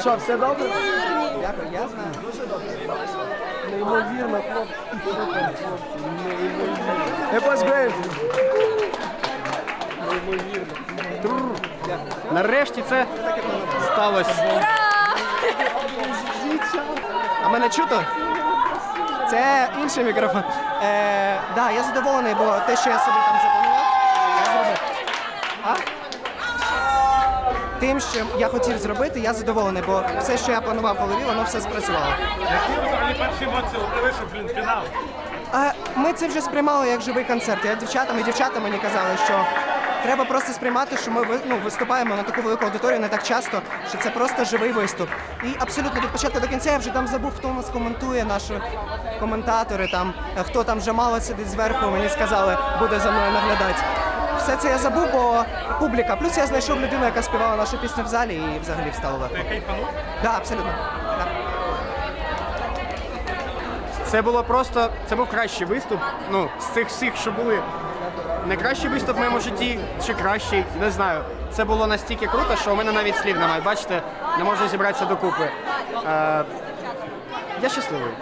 Що, все добре? Дякую, я знаю. Дуже добре. Неймовірно, хлопці. Неймовірно. It was great. Неймовірно. Нарешті це сталося. А мене чути? Це інший мікрофон. Е, да, я задоволений, бо те, що я собі там запланував, я зробив. А? Тим, що я хотів зробити, я задоволений, бо все, що я планував в голові, воно все спрацювало. Які взагалі перші емоції вийшов, блін, фінал? А ми це вже сприймали як живий концерт. Я дівчатам і дівчата мені казали, що треба просто сприймати, що ми ну, виступаємо на таку велику аудиторію не так часто, що це просто живий виступ. І абсолютно від початку до кінця я вже там забув, хто у нас коментує, наші коментатори, там е, хто там вже мало сидить зверху, мені сказали, буде за мною наглядати. Все це я забув, бо публіка. Плюс я знайшов людину, яка співала нашу пісню в залі і взагалі встала легко. Ти кайфанув? Да, абсолютно. Да. Це було просто. Це був кращий виступ. Ну, з цих всіх, що були. Найкращий виступ в моєму житті, чи кращий, не знаю. Це було настільки круто, що у мене навіть слів немає. Бачите, не можу зібратися докупи. Е, я щасливий.